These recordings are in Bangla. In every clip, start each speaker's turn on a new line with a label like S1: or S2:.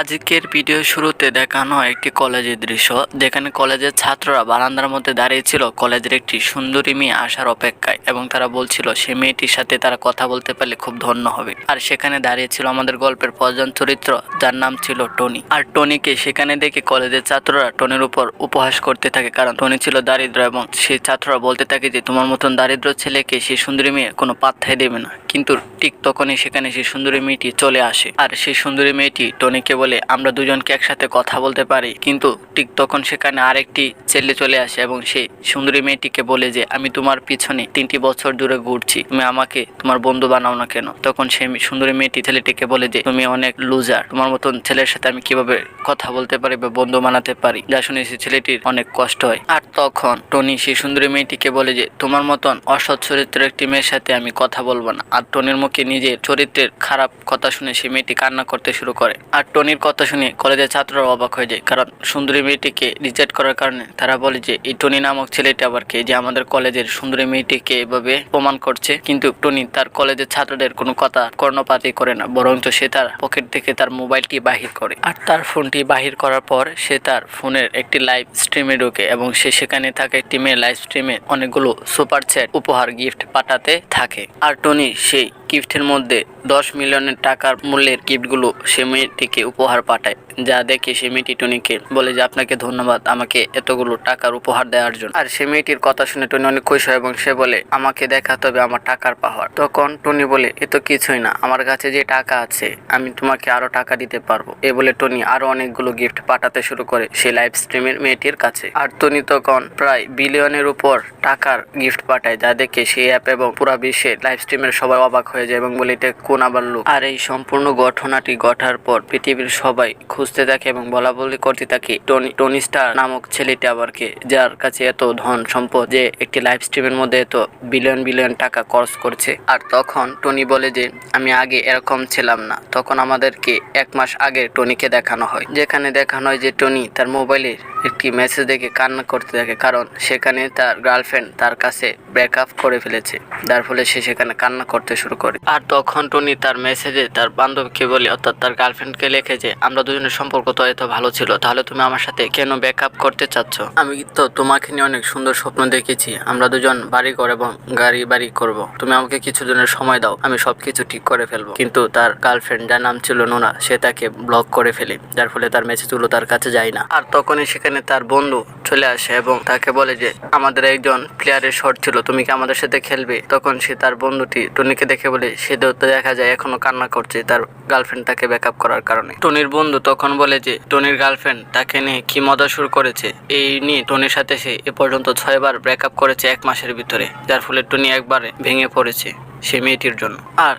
S1: আজকের ভিডিও শুরুতে দেখানো একটি কলেজের দৃশ্য। যেখানে কলেজের ছাত্ররা বারান্দার মধ্যে দাঁড়িয়ে ছিল। কলেজের একটি সুন্দরী মেয়ে আসার অপেক্ষায় এবং তারা বলছিল, সে মেয়েটির সাথে তারা কথা বলতে পারলে খুব ধন্য হবে। আর সেখানে দাঁড়িয়ে ছিল আমাদের গল্পের প্রধান চরিত্র, যার নাম ছিল টনি। আর টনিকে সেখানে দেখে কলেজের ছাত্ররা টনির উপর উপহাস করতে থাকে, কারণ টনি ছিল দারিদ্র এবং সেই ছাত্ররা বলতে থাকে যে, তোমার মতন দারিদ্র ছেলেকে সেই সুন্দরী মেয়ে কোনো পাত্তাই দেবে না। কিন্তু ঠিক তখনই সেখানে সেই সুন্দরী মেয়েটি চলে আসে। আর সেই সুন্দরী মেয়েটি টনিকে আমরা দুজনকে একসাথে কথা বলতে পারি। কিন্তু ঠিক তখন সেখানে আরেকটি ছেলে চলে আসে এবং সেই সুন্দরী মেয়েটিকে বলে যে, আমি তোমার পিছনে তিনটি বছর দূরে ঘুরছি। তুমি আমাকে, তোমার বন্ধু বানাও না কেন? তখন সেই সুন্দরী মেয়েটি ছেলেটিকে বলে যে, তুমি অনেক লুজার তোমার মতন ছেলের সাথে আমি কীভাবে কথা বলতে পারি বা বন্ধু বানাতে পারি? যা শুনে সেই ছেলেটির অনেক কষ্ট হয়। আর তখন টনি সেই সুন্দরী মেয়েটিকে বলে যে, তোমার মতন অসৎ চরিত্রের একটি মেয়ের সাথে আমি কথা বলব না। আর টনির মুখে নিজের চরিত্রের খারাপ কথা শুনে সেই মেয়েটি কান্না করতে শুরু করে। আর টনির কথা শুনে কলেজের ছাত্ররা অবাক হয়ে যায়। কারণ সুন্দরী মেয়েটিকে রিজেক্ট করার কারণে তারা বলে যে, এই টনি নামক ছেলেটি আবার কে যে আমাদের কলেজের সুন্দরী মেয়েটিকে এভাবে প্রমাণ করছে? কিন্তু টনি তার কলেজের ছাত্রদের কোনো কথা কর্ণপাতি করে না, বরঞ্চ সে তার পকেট থেকে তার মোবাইলটি বাহির করে। আর তার ফোনটি বাহির করার পর সে তার ফোনের একটি লাইভ স্ট্রিমে ঢোকে এবং সে সেখানে থাকা মেয়ে লাইভ স্ট্রিমে অনেকগুলো সুপার চ্যাট উপহার গিফট পাঠাতে থাকে। আর টনি সেই গিফটের মধ্যে দশ মিলিয়নের টাকার মূল্যের গিফটগুলো সে মেয়েটিকে উপহার পাঠায়। যা দেখে সে মেয়েটি টনিকে বলে যে, আপনাকে ধন্যবাদ, আমাকে এতগুলো টাকার উপহার দেওয়ার জন্য। আর সে মেয়েটির কথা শুনে টনি অনেক খুশি হয় এবং সে বলে, আমাকে দেখাতে হবে আমার টাকার পাহাড় তখন টনি বলে, এ তো কিছুই না, আমার কাছে যে টাকা আছে, আমি তোমাকে আরও টাকা দিতে পারব। এ বলে টনি আরও অনেকগুলো গিফট পাঠাতে শুরু করে সেই লাইভ স্ট্রিমের মেয়েটির কাছে। আর টনি তখন প্রায় বিলিয়নের উপর টাকার গিফট পাঠায়, যা দেখে সেই অ্যাপ এবং পুরা বিশ্বে লাইভ স্ট্রিমের সবাই অবাক হয়ে যায় এবং বলে, এটা কোন আবার লোক? আর এই সম্পূর্ণ ঘটনাটি ঘটার পর পৃথিবীর সবাই খুঁজতে থাকে এবং বলা বলি করতে থাকে, টনি টনি স্টার নামক ছেলেটি আবার কে? যার কাছে এত ধন সম্পদ যে একটি লাইভ স্ট্রিমের মধ্যে এত বিলিয়ন বিলিয়ন টাকা খরচ করছে? আর তখন টনি বলে যে, আমি আগে এরকম ছিলাম না। তখন আমাদেরকে এক মাস আগে টনিকে দেখানো হয়। যেখানে দেখানো হয় যে টনি তার মোবাইলে একটি মেসেজ দেখে কান্না করতে থাকে? কারণ সেখানে তার গার্লফ্রেন্ড তার কাছে ব্রেকআপ করে ফেলেছে। যার ফলে সে সেখানে কান্না করতে শুরু করে। আর তখন টনি তার মেসেজে তার বান্ধবকে বলে, অর্থাৎ তার গার্লফ্রেন্ডকে লিখে যে, আমরা দুজনের সম্পর্ক তো এত ভালো ছিল, তাহলে তুমি আমার সাথে কেন ব্রেকআপ করতে চাচ্ছ? আমি তো তোমাকে নিয়ে অনেক সুন্দর স্বপ্ন দেখেছি। আমরা দুজন বাড়ি ঘর এবং গাড়ি বাড়ি করব। তুমি আমাকে কিছু দিনের সময় দাও, আমি সবকিছু ঠিক করে ফেলব। কিন্তু তার গার্লফ্রেন্ড যার নাম ছিল নোনা, সে তাকে ব্লক করে ফেলে। যার ফলে তার মেসেজগুলো তার কাছে যায় না। আর তখনই সেখানে তার বন্ধু চলে আসে এবং তাকে বলে যে, আমাদের একজন প্লেয়ারের শর্ট ছিল, তুমি কি আমাদের সাথে খেলবে? তখন সে তার বন্ধুটি টনিকে দেখে বলে, সে তো দেখা যায় এখনও কান্না করছে তার গার্লফ্রেন্ড তাকে ব্যাকআপ করার কারণে। টনির বন্ধু তখন বলে যে, টনির গার্লফ্রেন্ড তাকে নিয়ে কি মজা শুরু করেছে? এই নিয়ে টনির সাথে সে এ পর্যন্ত ছয়বার ব্রেকআপ করেছে এক মাসের ভিতরে, যার ফলে টনি একবারে ভেঙে পড়েছে সে মেয়েটির জন্য। আর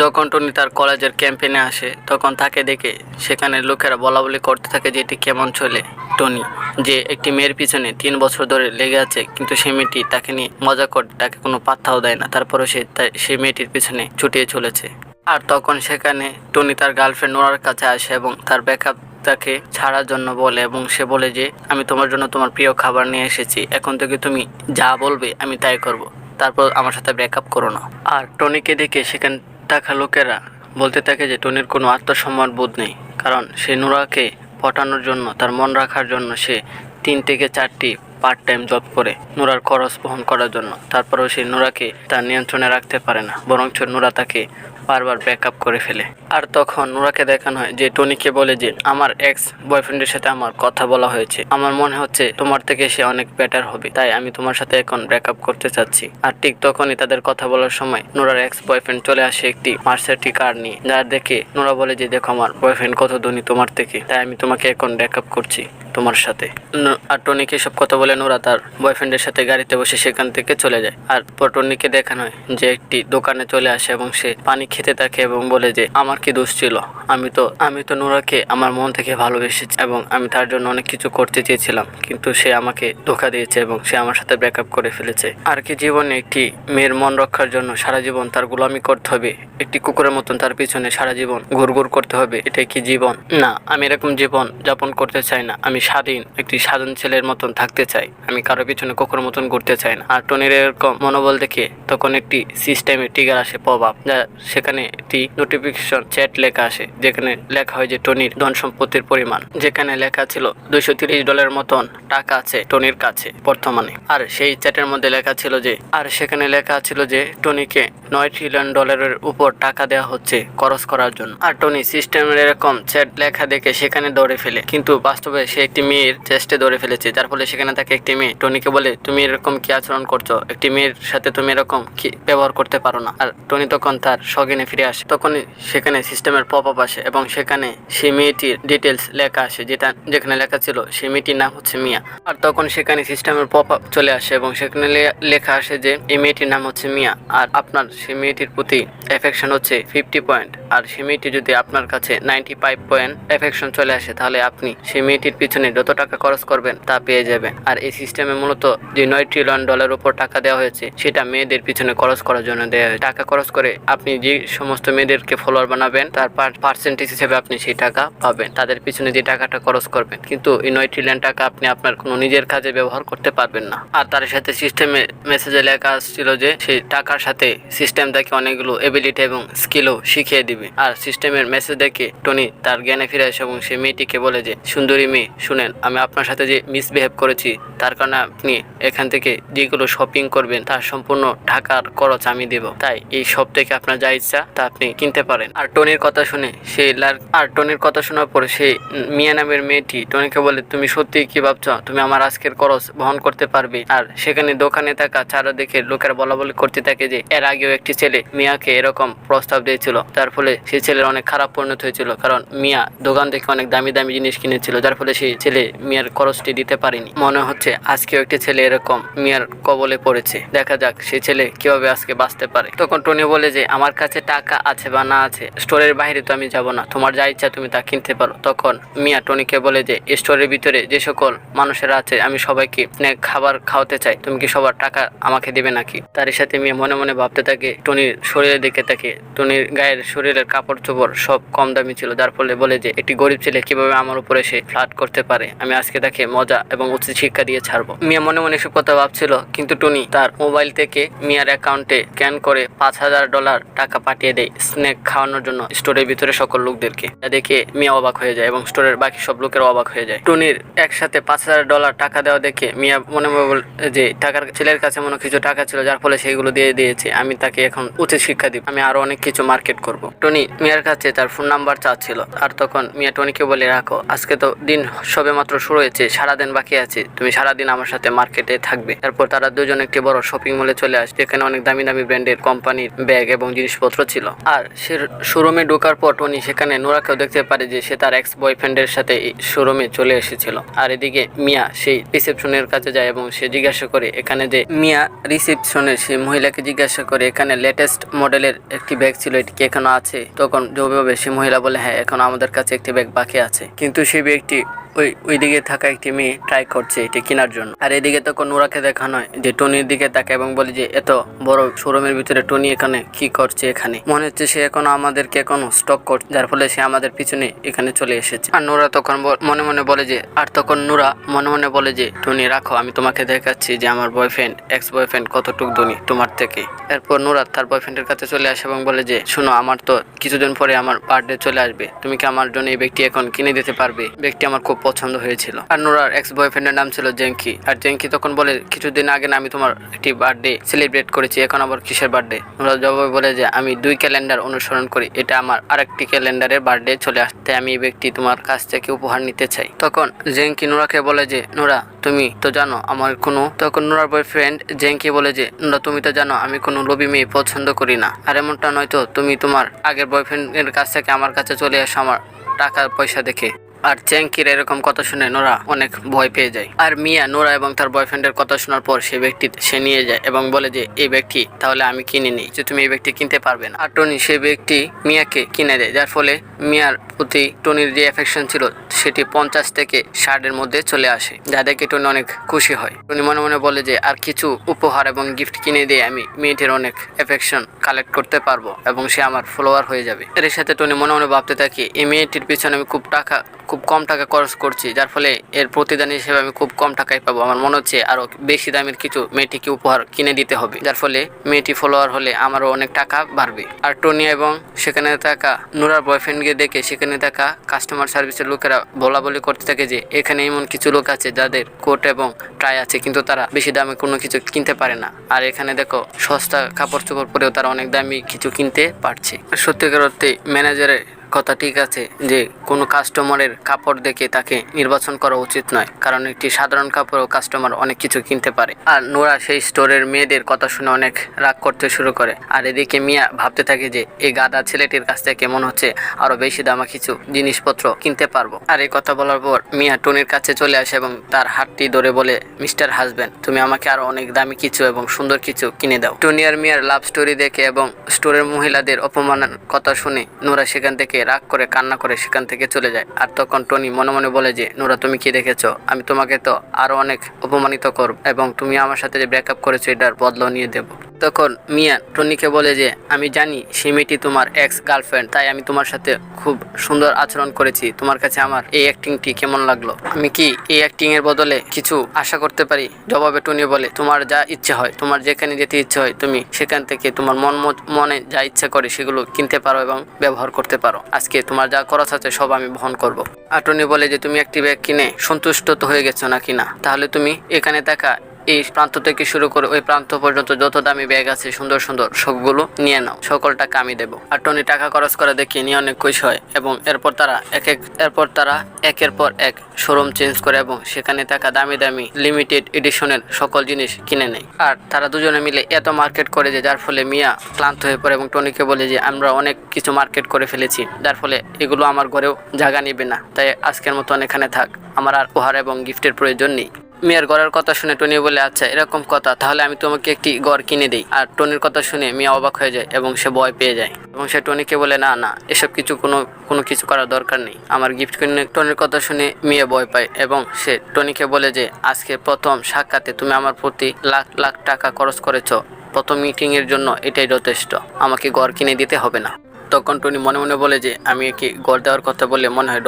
S1: যখন টনি তার কলেজের ক্যাম্পেনে আসে, তখন তাকে দেখে সেখানে লোকেরা বলা বলি করতে থাকে যে এটি কেমন চলে টনি, যে একটি মেয়ের পিছনে তিন বছর ধরে লেগে আছে, কিন্তু সে মেয়েটি তাকে নিয়ে মজা করে তাকে কোনো পাত্তাও দেয় না। তারপরে সে সেই মেয়েটির পিছনে ছুটিয়ে চলেছে। আর তখন সেখানে টনি তার গার্লফ্রেন্ড নোরার কাছে আসে এবং তার ব্যাকআপ তাকে ছাড়ার জন্য বলে এবং সে বলে যে, আমি তোমার জন্য তোমার প্রিয় খাবার নিয়ে এসেছি। এখন থেকে তুমি যা বলবে আমি তাই করব। তারপর আমার সাথে ব্রেকআপ করো না। আর টনিকে দেখে সেখানে থাকা লোকেরা বলতে থাকে যে টনির কোনো আত্মসম্মান বোধ নেই, কারণ সে নোরাকে পটানোর জন্য, তার মন রাখার জন্য সে তিন থেকে চারটি পার্ট টাইম জব করে নোরার খরচ বহন করার জন্য। তারপরেও সে নোরাকে তার নিয়ন্ত্রণে রাখতে পারে না, বরঞ্চ নোরা তাকে বারবার ব্যাকআপ করে ফেলে। আর তখন নুরাকে দেখানো হয় যে টনিকে বলে যে, আমার এক্স বয়ফ্রেন্ডের সাথে আমার কথা বলা হয়েছে। আমার মনে হচ্ছে তোমার থেকে সে অনেক বেটার হবে। তাই আমি তোমার সাথে এখন ব্রেকআপ করতে চাচ্ছি। আর ঠিক তখনই তাদের কথা বলার সময় নোরার এক্স বয়ফ্রেন্ড চলে আসে একটি মার্সেটি কার নিয়ে, যার দেখে নোরা বলে যে, দেখো আমার বয়ফ্রেন্ড কত ধনী তোমার থেকে। তাই আমি তোমাকে এখন ব্রেকআপ করছি। তোমার সাথে। আর টনিকে সব কথা বলে নোরা তার বয়ফ্রেন্ডের সাথে গাড়িতে বসে সেখান থেকে চলে যায়। আর পর টনিকে দেখানো হয় যে একটি দোকানে চলে আসে এবং সে পানি খেতে থাকে এবং বলে যে, আমার কি দোষ ছিল? আমি তো আমি তো নোরাকে আমার মন থেকে ভালোবেসেছি এবং আমি তার জন্য অনেক কিছু করতে চেয়েছিলাম। কিন্তু সে আমাকে ধোকা দিয়েছে এবং সে আমার সাথে ব্রেকআপ করে ফেলেছে। আর কি জীবনে একটি মেয়ের মন রক্ষার জন্য সারা জীবন তার গোলামি করতে হবে। একটি কুকুরের মতন তার পিছনে সারা জীবন ঘুরঘুর করতে হবে। এটাই কি জীবন? না, আমি এরকম জীবন যাপন করতে চাই না। আমি স্বাধীন, একটি স্বাধীন ছেলের মতন থাকতে চাই। আমি কারও পিছনে কুকুরের মতন ঘুরতে চাই না। আর টনির এরকম মনোবল দেখে তখন একটি সিস্টেমে টিগার আসে আপ যা সেখানে একটি নোটিফিকেশন চ্যাট লেখা আসে, যেখানে লেখা হয় যে টনির ধন সম্পত্তির পরিমাণ, যেখানে লেখা ছিল দুইশো তিরিশ ডলারের মতন টাকা আছে টনির কাছে বর্তমানে। আর সেই চ্যাটের মধ্যে লেখা ছিল যে, আর সেখানে লেখা ছিল যে টনিকে নয় ট্রিলিয়ন ডলারের উপর টাকা দেওয়া হচ্ছে খরচ করার জন্য। আর টনি সিস্টেমের এরকম চ্যাট লেখা দেখে সেখানে দৌড়ে ফেলে। কিন্তু বাস্তবে সে একটি মেয়ের চেস্টে দৌড়ে ফেলেছে, যার ফলে সেখানে তাকে একটি মেয়ে। টনিকে বলে, তুমি এরকম কি আচরণ করছ? একটি মেয়ের সাথে তুমি এরকম কি ব্যবহার করতে পারো না? আর টনি তখন তার সজ্ঞানে ফিরে আসে। তখনই সেখানে সিস্টেমের পপ আপ আসে এবং সেখানে সেই মেয়েটির ডিটেলস লেখা আসে, যেটা যেখানে লেখা ছিল সেই মেয়েটির নাম হচ্ছে মিয়া। আর তখন সেখানে সিস্টেমের পপ আপ চলে আসে এবং সেখানে লেখা আসে যে, এই মেয়েটির নাম হচ্ছে মিয়া। আর আপনার সেই মেয়েটির প্রতি এফেকশন হচ্ছে ফিফটি পয়েন্ট আর সেই মেয়েটি যদি আপনার কাছে নাইনটি ফাইভ পয়েন্ট এফেকশন চলে আসে, তাহলে আপনি সেই মেয়েটির পিছনে যত টাকা খরচ করবেন তা পেয়ে যাবেন। আর এই সিস্টেমে মূলত যে নয় ট্রিলিয়ন ডলার উপর টাকা দেওয়া হয়েছে, সেটা মেয়েদের পিছনে খরচ করার জন্য দেওয়া হয়েছে। টাকা খরচ করে আপনি যে সমস্ত মেয়েদেরকে ফলোয়ার বানাবেন, তার পার্সেন্টেজ হিসেবে আপনি সেই টাকা পাবেন। তাদের পিছনে যে টাকাটা খরচ করবেন। কিন্তু এই নয় ট্রিলিয়ন টাকা আপনি আপনার কোনো নিজের কাজে ব্যবহার করতে পারবেন না। আর তার সাথে সিস্টেমে মেসেজে লেখা আসছিল যে সেই টাকার সাথে সিস্টেম তাকে অনেকগুলো এবিলিটি এবং স্কিলও শিখিয়ে দিবে। আর সিস্টেমের মেসেজ দেখে টনি তার জ্ঞানে ফিরে আসে এবং সে মেয়েটিকে বলে যে, সুন্দরী মেয়ে শুনেন, আমি আপনার সাথে যে মিসবিহেভ করেছি, তার কারণে আপনি এখান থেকে যেগুলো শপিং করবেন তার সম্পূর্ণ ঢাকার খরচ আমি দেব। তাই এই সব থেকে আপনার যা ইচ্ছা, তা আপনি কিনতে পারেন। আর টনির কথা শুনে সেই লার আর টনির কথা শোনার পরে সেই মিয়া নামের মেয়েটি টনিকে বলে, তুমি সত্যি কি ভাবছ? তুমি আমার আজকের খরচ বহন করতে পারবে? আর সেখানে দোকানে থাকা চারদিকে লোকেরা বলা বলি করতে থাকে যে, এর আগেও একটি ছেলে মিয়াকে এরকম প্রস্তাব দিয়েছিল। যার ফলে সেই ছেলের অনেক খারাপ পরিণত হয়েছিল, কারণ মিয়া দোকান থেকে অনেক দামি দামি জিনিস কিনেছিল, যার ফলে সেই ছেলে মিয়ার খরচটি দিতে পারেনি। মনে হচ্ছে আজকেও একটি ছেলে এরকম মিয়ার কবলে পড়েছে। দেখা যাক সে ছেলে কীভাবে আজকে বাঁচতে পারে। তখন টনি বলে যে, আমার কাছে টাকা আছে বা না আছে, স্টোরের বাইরে তো আমি যাব না। তোমার যা ইচ্ছা তুমি তা কিনতে পারো। তখন মিয়া টনিকে বলে যে স্টোরের ভিতরে যে সকল মানুষেরা আছে, আমি সবাইকে খাবার খাওয়াতে চাই। তুমি কি সবার টাকা আমাকে দেবে নাকি? তার সাথে মিয়া মনে মনে ভাবতে থাকে, টনির শরীরের দিকে থাকে টনির গায়ের শরীরের কাপড় চোপড় সব কম দামি ছিল। যার ফলে বলে যে, একটি গরিব ছেলে কীভাবে আমার উপরে সে ফ্লাট করতে পারে। আমি আজকে তাকে মজা এবং উচিত শিক্ষা দিয়ে ছাড়বো। মিয়া মনে মনে এসব কথা ভাবছিল, কিন্তু টনি তার মোবাইল থেকে মিয়ার অ্যাকাউন্টে স্ক্যান করে পাঁচ হাজার ডলার টাকা পাঠিয়ে দেয় স্ন্যাক খাওয়ানোর জন্য স্টোরের ভিতরে সকল লোকদেরকে। দেখে মিয়া অবাক হয়ে যায় এবং স্টোরের বাকি সব লোকের অবাক হয়ে যায়। টনির একসাথে পাঁচ হাজার ডলার টাকা দেওয়া দেখে মিয়া মনে মনে বল যে টাকার ছেলের কাছে মনে কিছু টাকা ছিল, যার ফলে সেইগুলো দিয়ে দিয়েছে। আমি তাকে এখন উচিত শিক্ষা দিব। আমি আরও অনেক কিছু মার্কেট করব। টনি মিয়ার কাছে তার ফোন নাম্বার চাচ্ছিল। আর তখন মিয়া টনিকে বলে, রাখো, আজকে তো দিন সবে মাত্র শুরু হয়েছে, সারাদিন বাকি আছে। তুমি সারাদিন আমার সাথে মার্কেটে থাকবে। তারপর তারা দুজন একটি বড় শপিং মলে চলে আসে, যেখানে অনেক দামি দামি ব্র্যান্ডের কোম্পানির ব্যাগ এবং জিনিসপত্র ছিল। আর সে শোরুমে ঢোকার পর টনি সেখানে নোরাকেও দেখতে পারে যে সে তার এক্স বয়ফ্রেন্ডের সাথে শোরুমে চলে এসেছিল। আর এদিকে মিয়া সেই রিসেপশনের কাছে যায় এবং সে জিজ্ঞাসা করে, এখানে যে মিয়া রিসেপশনের সেই মহিলাকে জিজ্ঞাসা করে, এখানে লেটেস্ট মডেলের একটি ব্যাগ ছিল, এটি কি এখনও আছে? তখন যেভাবে সে মহিলা বলে হ্যাঁ এখন আমাদের কাছে একটি ব্যাগ বাকি আছে। কিন্তু সেই ব্যাগটি ওই, ওইদিকে থাকা একটি মেয়ে ট্রাই করছে এটি কেনার জন্য। আর এদিকে তখন নোরাকে দেখানো হয় যে টনির দিকে তাকে এবং বলে যে, এত বড় শোরুমের ভিতরে টনি এখানে কি করছে এখানে? মনে হচ্ছে সে এখনও আমাদেরকে এখনও স্টক করছে, যার ফলে সে আমাদের পিছনে এখানে চলে এসেছে। আর নোরা তখন মনে মনে বলে যে, আর তখন নোরা মনে মনে বলে যে, টনি, রাখো, আমি তোমাকে দেখাচ্ছি যে আমার বয়ফ্রেন্ড এক্স বয়ফ্রেন্ড কতটুক ধনী তোমার থেকে। এরপর নোরা তার বয়ফ্রেন্ডের কাছে চলে আসে এবং বলে যে, শোনো, আমার তো কিছুদিন পরে আমার বার্থডে চলে আসবে। তুমি কি আমার জন্য এই ব্যক্তি এখন কিনে দিতে পারবে? ব্যক্তি আমার খুব পছন্দ হয়েছিল। আর নোরার এক্স বয়ফ্রেন্ডের নাম ছিল জেঙ্কি আর জেঙ্কি তখন বলে, কিছুদিন আগে না আমি তোমার একটি বার্থডে সেলিব্রেট করেছি, এখন আবার কিসের বার্থডে নোরা জবাবে বলে যে, আমি দুই ক্যালেন্ডার অনুসরণ করি, এটা আমার আরেকটি ক্যালেন্ডারের বার্থডে চলে আসতে, আমি এই ব্যক্তি তোমার কাছ থেকে উপহার নিতে চাই। তখন জেঙ্কি নোরাকে বলে যে, নোরা, তুমি তো জানো আমার কোনো তখন নোরার বয়ফ্রেন্ড জেঙ্কি বলে যে, নোরা, তুমি তো জানো আমি কোনো লোভী মেয়ে পছন্দ করি না। আর এমনটা নয়তো তুমি তোমার আগের বয়ফ্রেন্ডের কাছ থেকে আমার কাছে চলে আসো আমার টাকা পয়সা দেখে। আর চ্যাঙ্কির এরকম কথা শুনে নোরা অনেক ভয় পেয়ে যায়। আর মিয়া নোরা এবং তার বয়ফ্রেন্ডের কথা শোনার পর সে ব্যক্তি, সে নিয়ে যায় এবং বলে যে, এই ব্যক্তি, তাহলে আমি কিনে নিই। যে তুমি এই ব্যক্তি কিনতে পারবে না। আর টনি সেই ব্যক্তি মিয়াকে কিনে দেয়, যার ফলে মিয়ার প্রতি টনির যে অ্যাফেকশন ছিল, সেটি পঞ্চাশ থেকে ষাটের মধ্যে চলে আসে, যা দেখে টনি অনেক খুশি হয়। টনি মনে মনে বলে যে, আর কিছু উপহার এবং গিফট কিনে দিয়ে আমি মেয়েটির অনেক অ্যাফেকশন কালেক্ট করতে পারব এবং সে আমার ফলোয়ার হয়ে যাবে। এর সাথে টনি মনে মনে ভাবতে থাকে, এই মেয়েটির পিছনে আমি খুব টাকা
S2: খুব কম টাকা খরচ করছি, যার ফলে এর প্রতিদান হিসেবে আমি খুব কম টাকায় পাবো। আমার মনে হচ্ছে আরও বেশি দামের কিছু মেয়েটিকে উপহার কিনে দিতে হবে, যার ফলে মেয়েটি ফলোয়ার হলে আমারও অনেক টাকা বাড়বে। আর টনি এবং সেখানে থাকা নুরার বয়ফ্রেন্ডকে দেখে সেখানে থাকা কাস্টমার সার্ভিসের লোকেরা বলা বলি করতে থাকে যে, এখানে এমন কিছু লোক আছে যাদের কোট এবং ট্রাই আছে, কিন্তু তারা বেশি দামে কোনো কিছু কিনতে পারে না। আর এখানে দেখো, সস্তা কাপড় চোপড় পরেও তারা অনেক দামি কিছু কিনতে পারছে। সত্যিকার অর্থে ম্যানেজারের কথা ঠিক আছে যে, কোনো কাস্টমারের কাপড় দেখে তাকে নির্বাচন করা উচিত নয়। কারণ একটি সাধারণ কাপড়ও কাস্টমার অনেক কিছু কিনতে পারে। আর নোরা সেই স্টোরের মেয়েদের কথা শুনে অনেক রাগ করতে শুরু করে। আর এদিকে মিয়া ভাবতে থাকে যে এই গাদা ছেলেটির কাছ থেকে মনে হচ্ছে? আরও বেশি দামা কিছু জিনিসপত্র কিনতে পারব। আর এই কথা বলার পর মিয়া টনির কাছে চলে আসে এবং তার হাতটি ধরে বলে, মিস্টার হাজব্যান্ড তুমি আমাকে আরও অনেক দামি কিছু এবং সুন্দর কিছু কিনে দাও। টনি আর মিয়ার লাভ স্টোরি দেখে এবং স্টোরের মহিলাদের অপমানের কথা শুনে নোরা সেখান থেকে রাগ করে, কান্না করে সেখান থেকে চলে যায়। আর তখন টনি মনে মনে বলে যে, নোরা, তুমি কি দেখেছ? আমি তোমাকে তো আরও অনেক অপমানিত করব এবং তুমি আমার সাথে যে ব্রেকআপ করেছ এটার বদলাও নিয়ে দেবো। তখন মিয়া টনিকে বলে যে, আমি জানি সেই মেয়েটি তোমার এক্স গার্লফ্রেন্ড তাই আমি তোমার সাথে খুব সুন্দর আচরণ করেছি। তোমার কাছে আমার এই অ্যাক্টিংটি কেমন লাগল? আমি কি এই অ্যাক্টিং এর বদলে কিছু আশা করতে পারি? জবাবে টনি বলে, তোমার যা ইচ্ছে হয়, তোমার যেখানে যেতে ইচ্ছে হয়, তুমি সেখান থেকে তোমার মন মনে যা ইচ্ছা করে সেগুলো কিনতে পারো এবং ব্যবহার করতে পারো। আজকে তোমার যা খরচ আছে, সব আমি বহন করব। আর টনি বলে যে, তুমি একটি ব্যাগ কিনে সন্তুষ্ট তো হয়ে গেছো নাকি না? তাহলে তুমি এখানে থাকা এই প্রান্ত থেকে শুরু করে ওই প্রান্ত পর্যন্ত যত দামি ব্যাগ আছে, সুন্দর সুন্দর, সবগুলো নিয়ে নাও। সকল টাকা আমি দেবো। আর টনি টাকা খরচ করে দেখে নিয়ে অনেক খুশি হয় এবং এরপর তারা এক এক এরপর তারা একের পর এক শোরুম চেঞ্জ করে এবং সেখানে থাকা দামি দামি লিমিটেড এডিশনের সকল জিনিস কিনে নেয়। আর তারা দুজনে মিলে এত মার্কেট করে যে যার ফলে মিয়া ক্লান্ত হয়ে পড়ে এবং টনিকে বলে যে, আমরা অনেক কিছু মার্কেট করে ফেলেছি, যার ফলে এগুলো আমার ঘরেও জায়গা নেবে না। তাই আজকের মতন এখানে থাক। আমার আর উপহার এবং গিফটের প্রয়োজন নেই। মিয়ার গড়ের কথা শুনে টনি বলে আচ্ছা এরকম কথা, তাহলে আমি তোমাকে একটি গড় কিনে দিই। আর টনির কথা শুনে মিয়া অবাক হয়ে যায় এবং সে ভয় পেয়ে যায়। এবং সে টনিকে বলে, না না, এসব কিছু কোনো কোনো কিছু করার দরকার নেই। আমার গিফট কিনে টনির কথা শুনে মিয়া ভয় পায় এবং সে টনিকে বলে যে, আজকে প্রথম সাক্ষাতে তুমি আমার প্রতি লাখ লাখ টাকা খরচ করেছ। প্রথম মিটিংয়ের জন্য এটাই যথেষ্ট। আমাকে গড় কিনে দিতে হবে না। তখন টনি মনে মনে বলে যে, আমি একে গড় দেওয়ার কথা বলে মনে হয়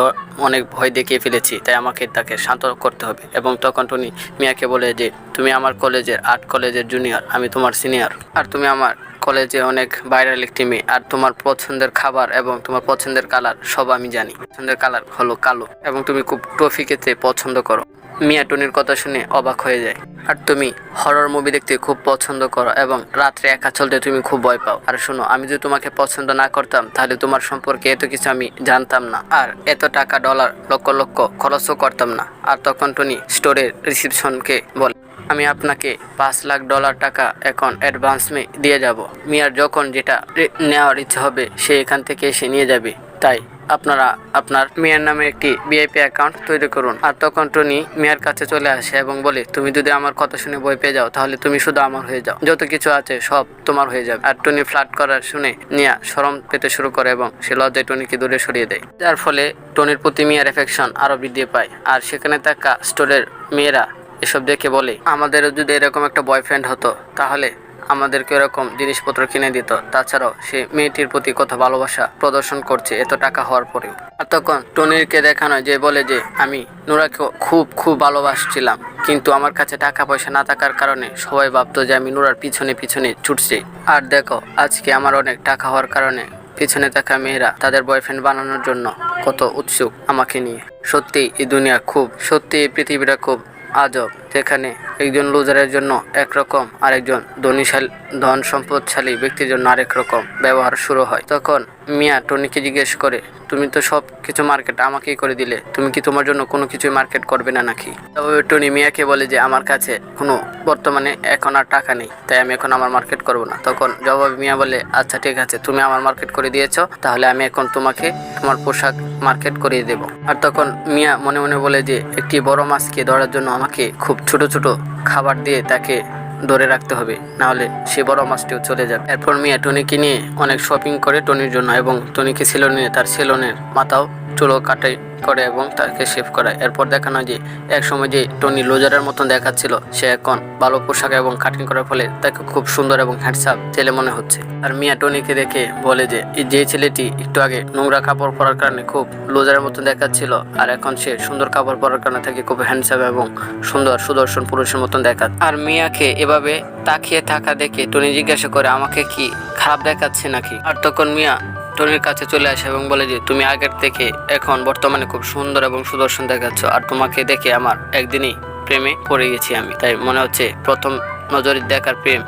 S2: অনেক ভয় দেখিয়ে ফেলেছি, তাই আমাকে তাকে শান্ত করতে হবে। এবং তখন টনি মিয়াকে বলে যে, তুমি আমার কলেজের আর্ট কলেজের জুনিয়র, আমি তোমার সিনিয়র। আর তুমি আমার কলেজে অনেক ভাইরাল একটি মেয়ে, আর তোমার পছন্দের খাবার এবং তোমার পছন্দের কালার সব আমি জানি। পছন্দের কালার হলো কালো, এবং তুমি খুব ট্রফি খেতে পছন্দ করো। মিয়া টনির কথা শুনে অবাক হয়ে যায়। আর তুমি হরর মুভি দেখতে খুব পছন্দ করো এবং রাত্রে একা চলতে তুমি খুব ভয় পাও। আর শোনো, আমি যদি তোমাকে পছন্দ না করতাম, তাহলে তোমার সম্পর্কে এত কিছু আমি জানতাম না। আর এত টাকা ডলার লক্ষ লক্ষ খরচও করতাম না। আর তখন টনি স্টোরের রিসিপশনকে বলে, আমি আপনাকে পাঁচ লাখ ডলার টাকা এখন অ্যাডভান্স মে দিয়ে যাব। মিয়ার যখন যেটা নেওয়ার ইচ্ছে হবে, সে এখান থেকে এসে নিয়ে যাবে। তাই আপনারা আপনার মেয়ের নামে একটি ভিআইপি অ্যাকাউন্ট তৈরি করুন। আর তখন টনি মেয়ের কাছে চলে আসে এবং বলে, তুমি যদি আমার কথা শুনে বই পেয়ে যাও, তাহলে তুমি শুধু আমার হয়ে যাও। যত কিছু আছে সব তোমার হয়ে যাবে। আর টনি ফ্ল্যাট করার শুনে নিয়া সরম পেতে শুরু করে এবং সে লজ্জায় টনিকে দূরে সরিয়ে দেয়। যার ফলে টনির প্রতি মিয়ার এফেকশন আরও বৃদ্ধি পায়। আর সেখানে থাকা স্টোরের মেয়েরা এসব দেখে বলে, আমাদেরও যদি এরকম একটা বয়ফ্রেন্ড হতো, তাহলে আমাদেরকে এরকম জিনিসপত্র কিনে দিত। তাছাড়াও সে মেয়েটির প্রতি কত ভালোবাসা প্রদর্শন করছে এত টাকা হওয়ার পরেও। আর তখন টনিরকে দেখানো যে বলে যে, আমি নোরাকে খুব খুব ভালোবাসছিলাম। কিন্তু আমার কাছে টাকা পয়সা না থাকার কারণে সবাই ভাবতো যে আমি নোরার পিছনে পিছনে ছুটছি। আর দেখো, আজকে আমার অনেক টাকা হওয়ার কারণে পিছনে থাকা মেয়েরা তাদের বয়ফ্রেন্ড বানানোর জন্য কত উৎসুক আমাকে নিয়ে। সত্যি এই দুনিয়া খুব সত্যি এই পৃথিবীটা খুব আজব। যেখানে একজন লুজারের জন্য একরকম আরেকজন ধনীশালী, ধন সম্পদশালী ব্যক্তির জন্য আরেক রকম ব্যবহার শুরু হয়। তখন মিয়া টনিকে জিজ্ঞেস করে, তুমি তো সব কিছু মার্কেট আমাকেই করে দিলে, তুমি কি তোমার জন্য কোনো কিছুই মার্কেট করবে না নাকি? তবে টনি মিয়াকে বলে যে, আমার কাছে কোনো, বর্তমানে এখন আর টাকা নেই, তাই আমি এখন আমার মার্কেট করব না। তখন জবাবে মিয়া বলে আচ্ছা ঠিক আছে, তুমি আমার মার্কেট করে দিয়েছ, তাহলে আমি এখন তোমাকে তোমার পোশাক মার্কেট করিয়ে দেব। আর তখন মিয়া মনে মনে বলে যে, একটি বড় মাছকে ধরার জন্য আমাকে খুব ছোট ছোট খাবার দিয়ে তাকে ধরে রাখতে হবে, নাহলে সে বড় মাছটিও চলে যাবে। এরপর মিয়া টনিকে নিয়ে অনেক শপিং করে টনির জন্য এবং টনিকে সেলুনে, তার সেলুনের মাথাও চুলো কাটাই করে এবং তাকে শেভ করায় এরপর দেখানো যে এক সময় যে টনি লোজারের মতন দেখাচ্ছিল, সে এখন ভালো পোশাক এবং কাটিং করার ফলে তাকে খুব সুন্দর এবং হ্যান্ডসাম ছেলে মনে হচ্ছে। আর মিয়া টনিকে দেখে বলে যে যে ছেলেটি একটু আগে নোংরা কাপড় পরার কারণে খুব লোজারের মতন দেখাচ্ছিল, আর এখন সে সুন্দর কাপড় পরার কারণে তাকে খুব হ্যান্ডসাম এবং সুন্দর সুদর্শন পুরুষের মতন দেখা আর মিয়াকে এভাবে তাকিয়ে থাকা দেখে টনি জিজ্ঞাসা করে, আমাকে কি খারাপ দেখাচ্ছে নাকি? আর তখন মিয়া টনির কাছে চলে আসে এবং বলে যে, তুমি আগের থেকে এখন বর্তমানে খুব সুন্দর এবং সুদর্শন দেখাচ্ছ আর তোমাকে দেখে আমার একদিনই প্রেমে পড়ে গেছি আমি। তাই মনে হচ্ছে প্রথম নজরে দেখার প্রেম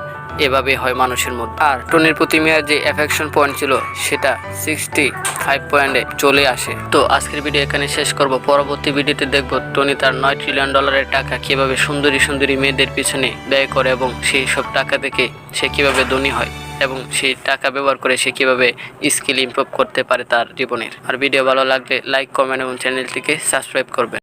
S2: এভাবে হয় মানুষের মধ্যে। আর টনির প্রতি মিয়ার যে অ্যাফেকশন পয়েন্ট ছিল, সেটা সিক্সটি ফাইভ পয়েন্টে চলে আসে। তো আজকের ভিডিও এখানে শেষ করব। পরবর্তী ভিডিওতে দেখব টনি তার নয় ট্রিলিয়ন ডলারের টাকা কীভাবে সুন্দরী সুন্দরী মেয়েদের পিছনে ব্যয় করে এবং সেই সব টাকা থেকে সে কীভাবে ধনী হয়। এবং সেই টাকা ব্যবহার করে সে কীভাবে স্কিল ইমপ্রুভ করতে পারে তার জীবনের। আর ভিডিও ভালো লাগলে লাইক কমেন্ট এবং চ্যানেলটিকে সাবস্ক্রাইব করবেন।